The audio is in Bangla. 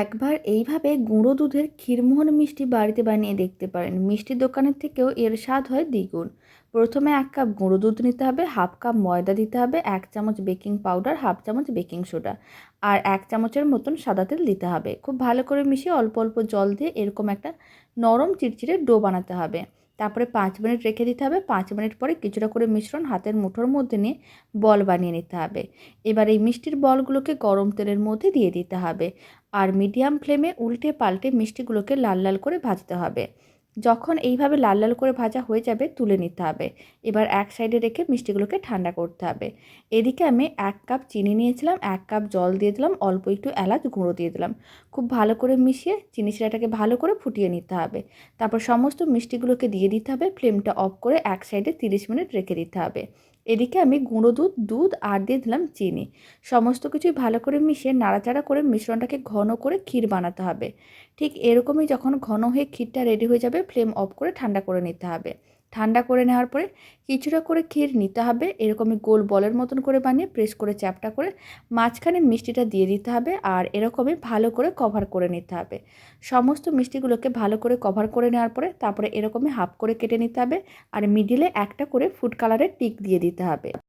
একবার এইভাবে গুঁড়ো দুধের ক্ষীরমোহন মিষ্টি বাড়িতে বানিয়ে দেখতে পারেন। মিষ্টি দোকানের থেকেও এর স্বাদ হয় দ্বিগুণ। প্রথমে এক কাপ গুঁড়ো দুধ নিতে হবে, হাফ কাপ ময়দা দিতে হবে, এক চামচ বেকিং পাউডার, হাফ চামচ বেকিং সোডা আর এক চামচের মতন সাদা তেল দিতে হবে। খুব ভালো করে মিশিয়ে অল্প অল্প জল দিয়ে এরকম একটা নরম চিড়চিড়ে ডো বানাতে হবে। তারপরে পাঁচ মিনিট রেখে দিতে হবে। পাঁচ মিনিট পরে কিছুটা করে মিশ্রণ হাতের মুঠোর মধ্যে নিয়ে বল বানিয়ে নিতে হবে। এবার এই মিষ্টির বলগুলোকে গরম তেলের মধ্যে দিয়ে দিতে হবে। আর মিডিয়াম ফ্লেমে উল্টে পাল্টে মিষ্টিগুলোকে লাল লাল করে ভাজতে হবে। যখন এইভাবে লাল লাল করে ভাজা হয়ে যাবে, তুলে নিতে হবে। এবার এক সাইডে রেখে মিষ্টিগুলোকে ঠান্ডা করতে হবে। এদিকে আমি এক কাপ চিনি নিয়েছিলাম, এক কাপ জল দিয়ে দিলাম, অল্প একটু এলাচ গুঁড়ো দিয়ে দিলাম। খুব ভালো করে মিশিয়ে চিনি শিরাটাকে ভালো করে ফুটিয়ে নিতে হবে। তারপর সমস্ত মিষ্টিগুলোকে দিয়ে দিতে হবে ফ্লেমটা অফ করে এক সাইডে তিরিশ মিনিট রেখে দিতে হবে। এদিকে আমি গুঁড়ো দুধ দুধ আর দিয়ে দিলাম চিনি। সমস্ত কিছুই ভালো করে মিশিয়ে নাড়াচাড়া করে মিশ্রণটাকে ঘন করে ক্ষীর বানাতে হবে। ঠিক এরকমই যখন ঘন হয়ে ক্ষীরটা রেডি হয়ে যাবে ফ্লেম অফ করে ঠান্ডা করে নিতে হবে। ঠান্ডা করে নেওয়ার পরে কিছুটা করে ক্ষীর নিতে হবে। এরকমই গোল বলের মতন করে বানিয়ে প্রেস করে চ্যাপটা করে মাঝখানে মিষ্টিটা দিয়ে দিতে হবে আর এরকমই ভালো করে কভার করে নিতে হবে। সমস্ত মিষ্টিগুলোকে ভালো করে কভার করে নেওয়ার পরে তারপরে এরকমই হাফ করে কেটে নিতে হবে আর মিডিলে একটা করে ফুড কালারের টিক দিয়ে দিতে হবে।